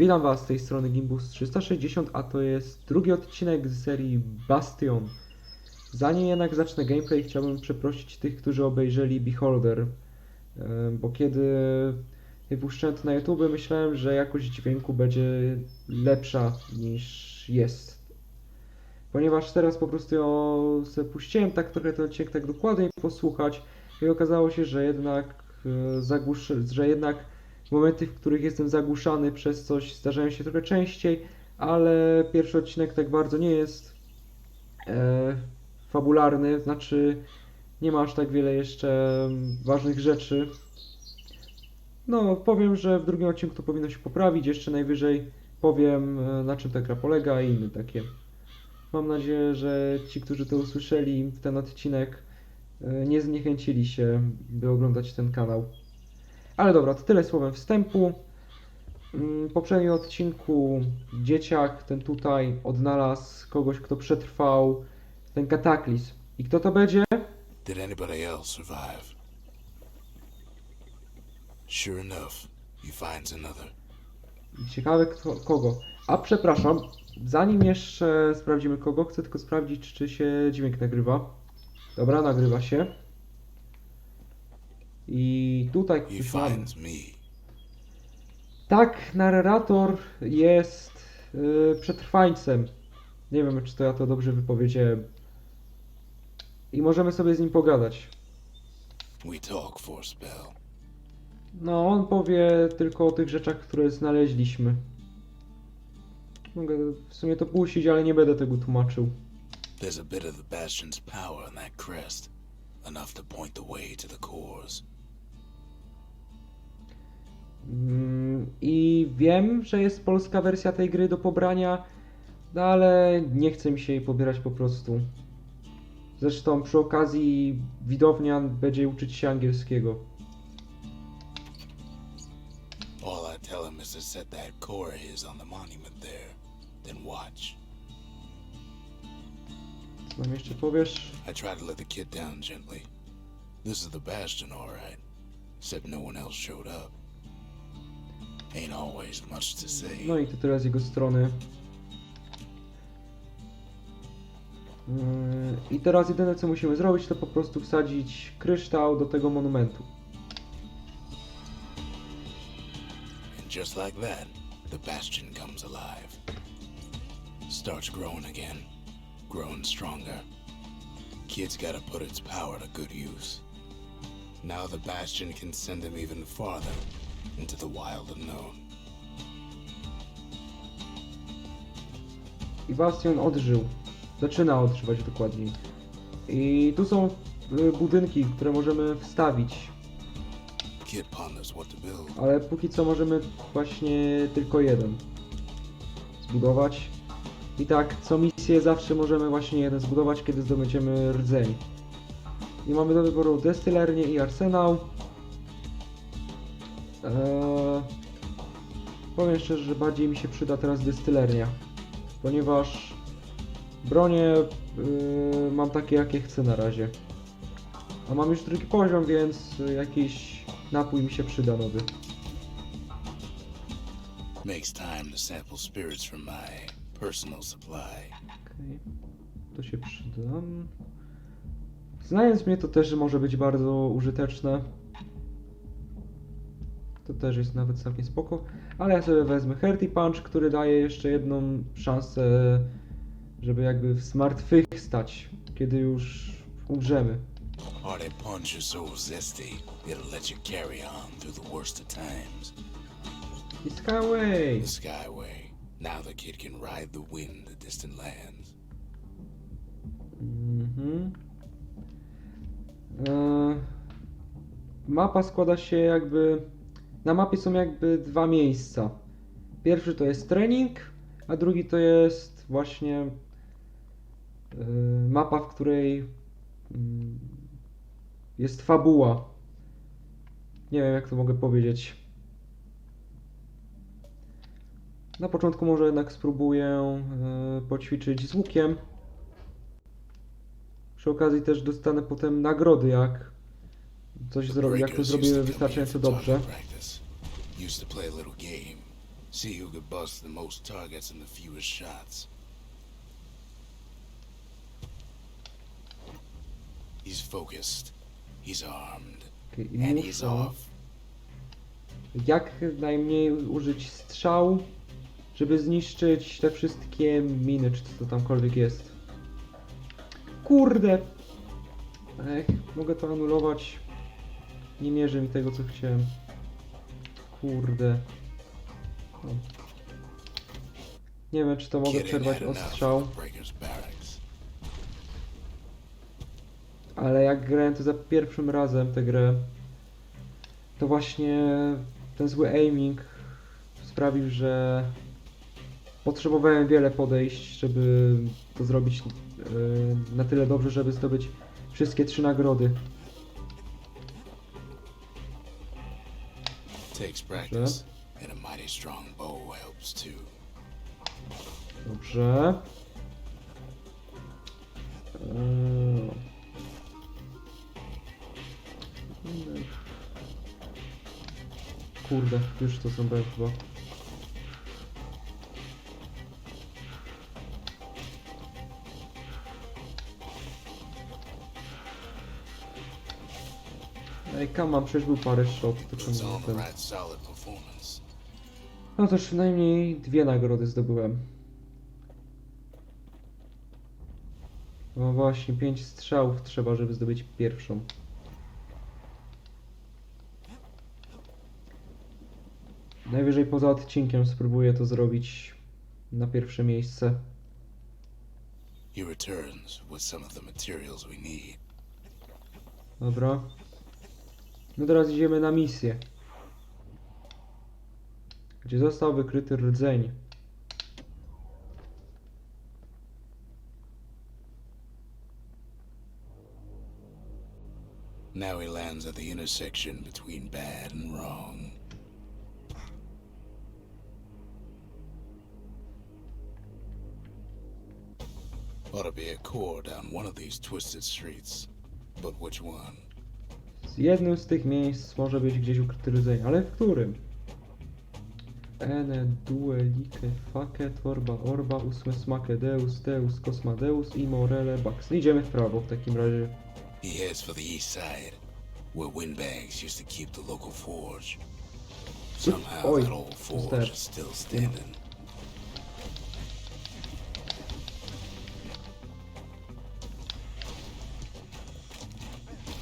Witam Was z tej strony Gimbus 360, a to jest drugi odcinek z serii Bastion. Zanim jednak zacznę gameplay, chciałbym przeprosić tych, którzy obejrzeli Beholder, bo kiedy wypuszczałem to na YouTube, myślałem, że jakość dźwięku będzie lepsza niż jest. Ponieważ teraz po prostu ją sobie puściłem tak trochę ten odcinek tak dokładniej posłuchać i okazało się, że jednak e, zagłusz, że jednak momenty, w których jestem zagłuszany przez coś zdarzają się trochę częściej, ale pierwszy odcinek tak bardzo nie jest e, fabularny, znaczy nie ma aż tak wiele jeszcze ważnych rzeczy. No, powiem, że w drugim odcinku to powinno się poprawić, jeszcze najwyżej powiem e, na czym ta gra polega i inne takie. Mam nadzieję, że ci, którzy to usłyszeli, ten odcinek e, nie zniechęcili się, by oglądać ten kanał. Ale dobra, to tyle słowem wstępu. Mm, W poprzednim odcinku dzieciak, ten tutaj, odnalazł kogoś, kto przetrwał ten kataklizm. I kto to będzie? Did anybody else survive? Sure enough, he finds another. Ciekawe kto, kogo. A przepraszam, zanim jeszcze sprawdzimy kogo, chcę tylko sprawdzić, czy się dźwięk nagrywa. Dobra, nagrywa się. I tutaj me. Tak, narrator jest y, przetrwańcem. Nie wiem, czy to ja to dobrze wypowiedziałem. I możemy sobie z nim pogadać. No, on powie tylko o tych rzeczach, które znaleźliśmy. Mogę w sumie to puścić, ale nie będę tego tłumaczył. There's a bit of the Bastion's power in that crest, enough to point the way to the cores. Mm, I wiem, że jest polska wersja tej gry do pobrania, no ale nie chce mi się jej pobierać po prostu. Zresztą przy okazji widownia będzie uczyć się angielskiego. All I tell him is to set that core of his on the monument there, then watch. Co nam jeszcze powiesz? I try to let the kid down gently. This is the Bastion, all right. Except no one else showed up. Ain't always much to say. No i to teraz jego strony. Yy, I teraz jedyne co musimy zrobić to po prostu wsadzić kryształ do tego monumentu. And just like that, the Bastion comes alive. Starts growing again, growing stronger. Kid's gotta put its power to good use. Now the Bastion can send him even farther into the wild unknown. I Bastion odżył. Zaczyna odżywać dokładniej. I tu są y, budynki, które możemy wstawić, Kid ponders what to build. ale póki co możemy właśnie tylko jeden zbudować. I tak, co misję zawsze możemy właśnie jeden zbudować, kiedy zdobędziemy rdzeń. I mamy do wyboru destylernię i arsenał. Eee, powiem szczerze, że bardziej mi się przyda teraz destylernia, ponieważ bronie yy, mam takie jakie chcę na razie. A mam już drugi poziom, więc jakiś napój mi się przyda nowy. Makes time to sample spirits from my personal supply. Okej, to się przyda. Znając mnie, to też może być bardzo użyteczne. To też jest nawet całkiem spoko. Ale ja sobie wezmę Hearty Punch, który daje jeszcze jedną szansę, żeby jakby zmartwychwstać, kiedy już umrzemy. Or that punch is so zesty, it'll let you carry on through the worst of times. I Skyway! The Skyway. Now the kid can ride the wind to distant lands. Mhm. E, Mapa składa się jakby. Na mapie są jakby dwa miejsca. Pierwszy to jest trening, a drugi to jest właśnie e, mapa, w której mm, jest fabuła. Nie wiem, jak to mogę powiedzieć. Na początku może jednak spróbuję e, poćwiczyć z łukiem. Przy okazji też dostanę potem nagrody, jak coś zrobię, jak to zrobię wystarczająco dobrze. Used to play a little game. See who could bust the most targets in the fewest shots. He's focused. He's armed. And he's off. jak najmniej użyć strzał, żeby zniszczyć te wszystkie miny, czy co to tamkolwiek jest. Kurde! Ech, mogę to anulować. Nie mierzy mi tego, co chciałem. Kurde. No. Nie wiem, czy to mogę przerwać ostrzał. Ale jak grałem to za pierwszym razem tę grę, to właśnie ten zły aiming sprawił, że potrzebowałem wiele podejść, żeby to zrobić yy, na tyle dobrze, żeby zdobyć wszystkie trzy nagrody. Takes practice, and a mighty strong bow helps too. Dobrze. Eee. Kurde, już to zrobiłem chyba. Ej, kam mam, przecież był parę shot, to czemu ten... No to przynajmniej dwie nagrody zdobyłem. No właśnie, pięć strzałów trzeba, żeby zdobyć pierwszą. Najwyżej poza odcinkiem spróbuję to zrobić na pierwsze miejsce. He returns with some of the materials we need. Dobra. No teraz idziemy na misję. Gdzie został wykryty rdzeń. Now he lands at the intersection between bad and wrong. Ought to be a core down one of these twisted streets. But which one? Jednym z tych miejsc może być gdzieś ukryty rdzeń, ale w którym? Ene, due, like, fake, torba, orba, usme, smake, deus, deus, kosmadeus i morele, bax. Idziemy w prawo w takim razie. He heads for the east side, where windbags used to keep the local forge. Somehow Oj, that old forge is still standing.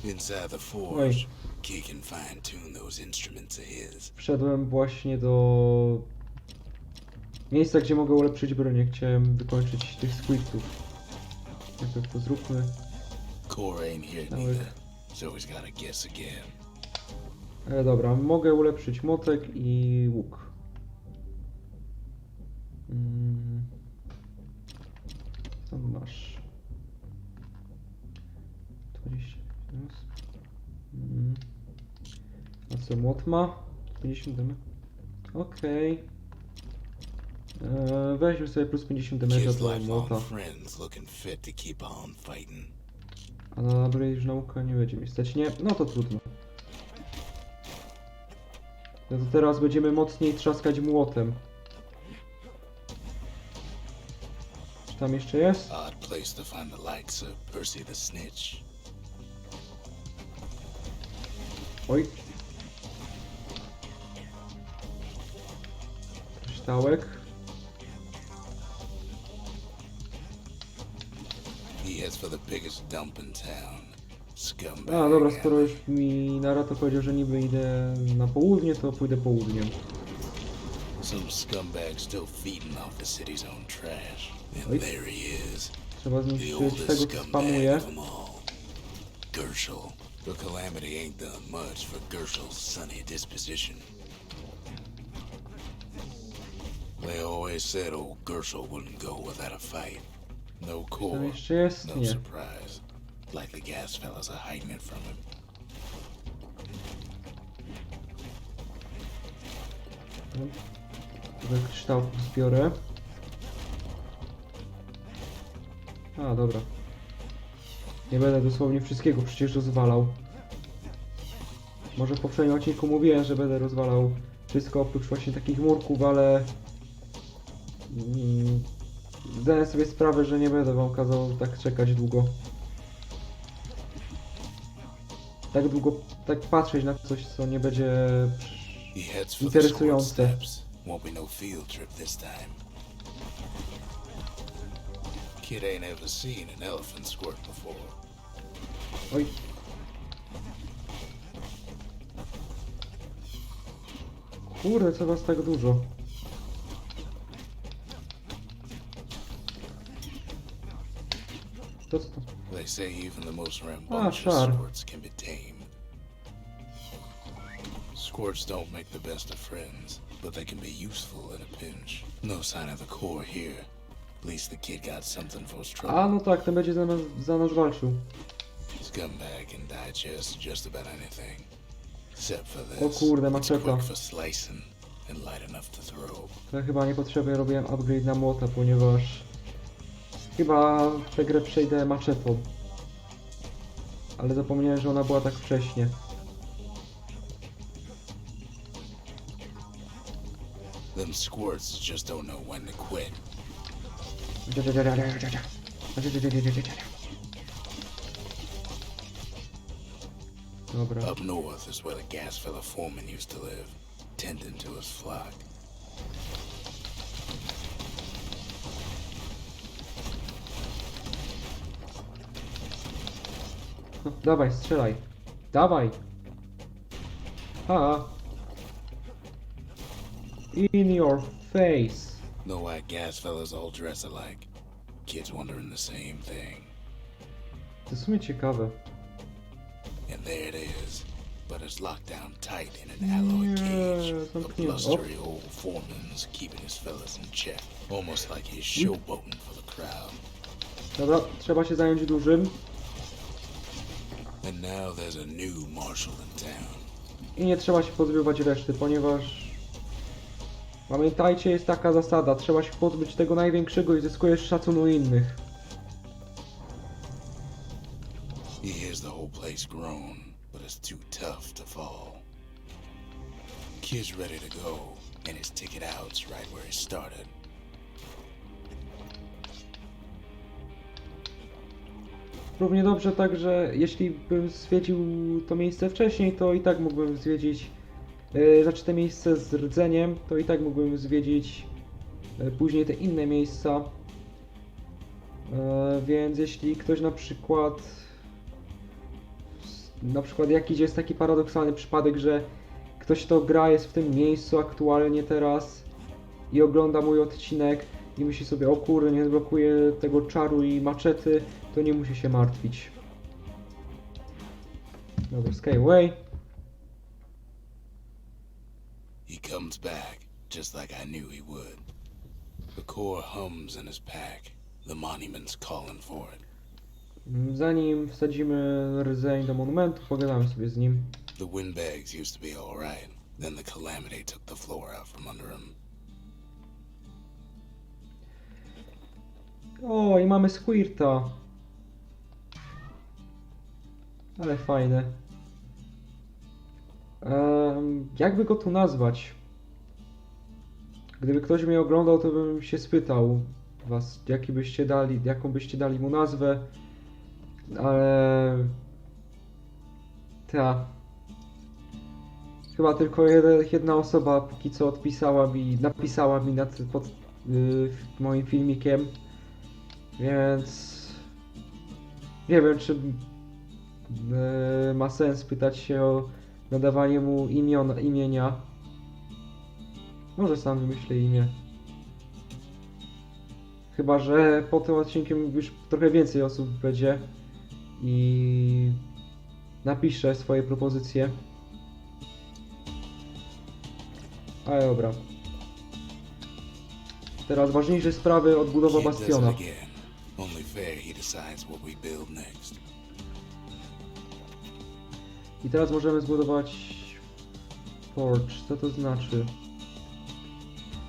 Inside the forge, Key can fine tune those instruments of his. Wszedłem właśnie do miejsca, gdzie mogę ulepszyć bronię. Chciałem wykończyć tych squeaktów. Najpierw to zróbmy. Core ain't here neither, so he's gotta guess again. E, dobra, mogę ulepszyć motek i łuk. Mm. Co masz? 20. Mm. A co młot ma? 50 damy. Okej. E, Weźmy sobie plus 50 damage'a dla młota. A na Blade już nauka nie będzie mi stać. Nie, no to trudno. No to teraz będziemy mocniej trzaskać młotem. Czy tam jeszcze jest? Odd place to find the likes of Percy the Snitch. Oj. Kryształek. He heads for the biggest dump in town. Scumbag. A, dobra, skoro już mi Narato powiedział, że niby idę na południe, to pójdę południem. Some scumbag still feeding off the city's own trash. And Oj. there he is. Trzeba The zniszczyć oldest tego, co scumbag spamuje. of them all. Gershel. The calamity ain't done much for Gershel's sunny disposition. They always said old Gershel wouldn't go without a fight. No core, no surprise. Like the gas fellas are hiding it from him. Trochę kryształków zbiorę. A, dobra. Nie będę dosłownie wszystkiego przecież rozwalał. Może w poprzednim odcinku mówiłem, że będę rozwalał Wszystko oprócz właśnie takich murków, ale... Mm, zdaję sobie sprawę, że nie będę wam kazał tak czekać długo. Tak długo, tak patrzeć na coś, co nie będzie... Interesujące. no. Kid ain't ever seen an elephant squirt before. Kurde, co was tak dużo? To co to? They say even the most ah, rambunctious sure. squirts can be tamed. Squirts don't make the best of friends, but they can be useful in a pinch. No sign of the core here. At least the kid got something for his trouble. A, no tak, ten będzie za nas, za nas walczył. Scumbag can digest just about anything. Except for O this. kurde, It's maczeta. for slicing and light enough to throw. To ja chyba niepotrzebnie robiłem upgrade na młota, ponieważ... Chyba tę grę przejdę maczetą. Ale zapomniałem, że ona była tak wcześnie. Them squirts just don't know when to quit. Dobra. Up north is where the gas fella foreman used to live, tending to his flock. No, dawaj, strzelaj. Dawaj. Ha. In your face. Know why gas fellas all dress alike? Kids wondering the same thing. To w sumie ciekawe. And there it is. But it's locked down tight in an alloy cage. The blustery old foreman's keeping his fellas in check. Almost like he's showboating for the crowd. Dobra, trzeba się zająć dużym. And now there's a new marshal in town. I nie trzeba się pozbywać reszty, ponieważ... Pamiętajcie, jest taka zasada. Trzeba się pozbyć tego największego i zyskujesz szacun u innych. Place groan, but it's too tough to fall. Kid's ready to go, and his ticket out's right where he started. Równie dobrze także, jeśli bym zwiedził to miejsce wcześniej, to i tak mógłbym zwiedzić, yy, znaczy te miejsce z rdzeniem, to i tak mógłbym zwiedzić yy, później te inne miejsca. Yy, więc jeśli ktoś na przykład, na przykład jakiś jest taki paradoksalny przypadek, że ktoś to gra jest w tym miejscu aktualnie teraz i ogląda mój odcinek i myśli sobie, o kurde, nie zblokuję tego czaru i maczety, to nie musi się martwić. Dobra, Skyway. He comes back, just like I knew he would. The core hums in his pack. The monument's calling for it. Zanim wsadzimy rdzeń do monumentu, pogadamy sobie z nim. The windbags used to be all right. Then the calamity took the floor out from under him. O, i mamy Squirta. Ale fajne. Em, jakby go tu nazwać? Gdyby ktoś mnie oglądał, to bym się spytał was, jaki byście dali, jaką byście dali mu nazwę. Ale... Ta. Chyba tylko jedna osoba póki co odpisała mi, napisała mi nad, pod y, moim filmikiem. Więc nie wiem, czy e, ma sens pytać się o nadawanie mu imiona, imienia. Może sam wymyślę imię. Chyba, że po tym odcinkiem już trochę więcej osób będzie i napisze swoje propozycje. Ale dobra. Teraz ważniejsze sprawy odbudowa bastiona. I teraz możemy zbudować Forge. Co to znaczy?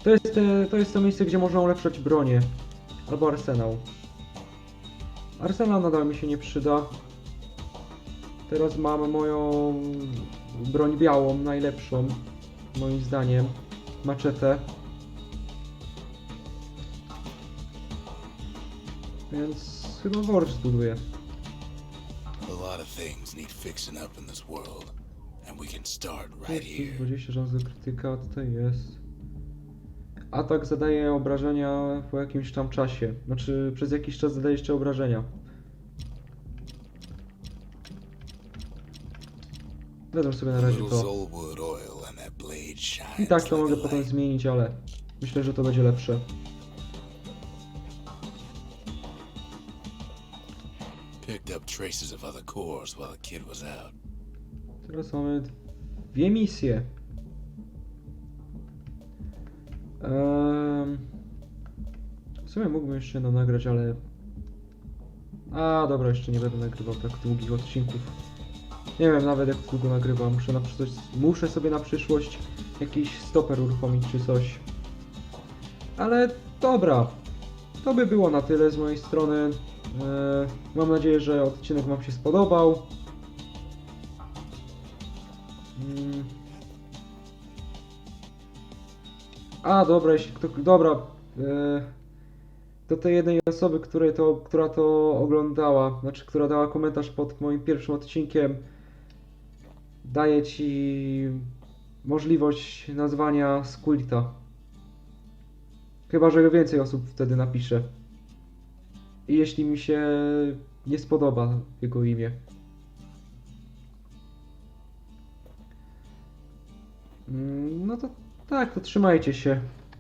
To jest, te, to jest to miejsce, gdzie można ulepszać bronię. Albo arsenał. Arsenał nadal mi się nie przyda. Teraz mam moją broń białą, najlepszą. moim zdaniem. Maczetę. Więc chyba Forge zbuduję. A lot of things need fixing up in this world, and we can start right here. 20 szans do krytyka, tutaj jest. Atak zadaje obrażenia po jakimś tam czasie. Znaczy, przez jakiś czas zadaje jeszcze obrażenia. Wezmę sobie na razie to. I tak to mogę potem zmienić, ale myślę, że to będzie lepsze. Teraz mamy dwie misje. Ehm, w sumie mógłbym jeszcze jedną nagrać, ale... A, dobra, jeszcze nie będę nagrywał tak długich odcinków. Nie wiem nawet jak długo nagrywam. Muszę, na przyszłość, muszę sobie na przyszłość jakiś stoper uruchomić czy coś. Ale dobra. To by było na tyle z mojej strony. Eee, mam nadzieję, że odcinek Wam się spodobał. Mm. A, dobra, jeśli kto, dobra. E, do tej jednej osoby, której to, która to oglądała, znaczy, która dała komentarz pod moim pierwszym odcinkiem, daję ci możliwość nazwania Squirta. Chyba, że więcej osób wtedy napisze. I jeśli mi się nie spodoba jego imię. Mm, No to tak, to trzymajcie się.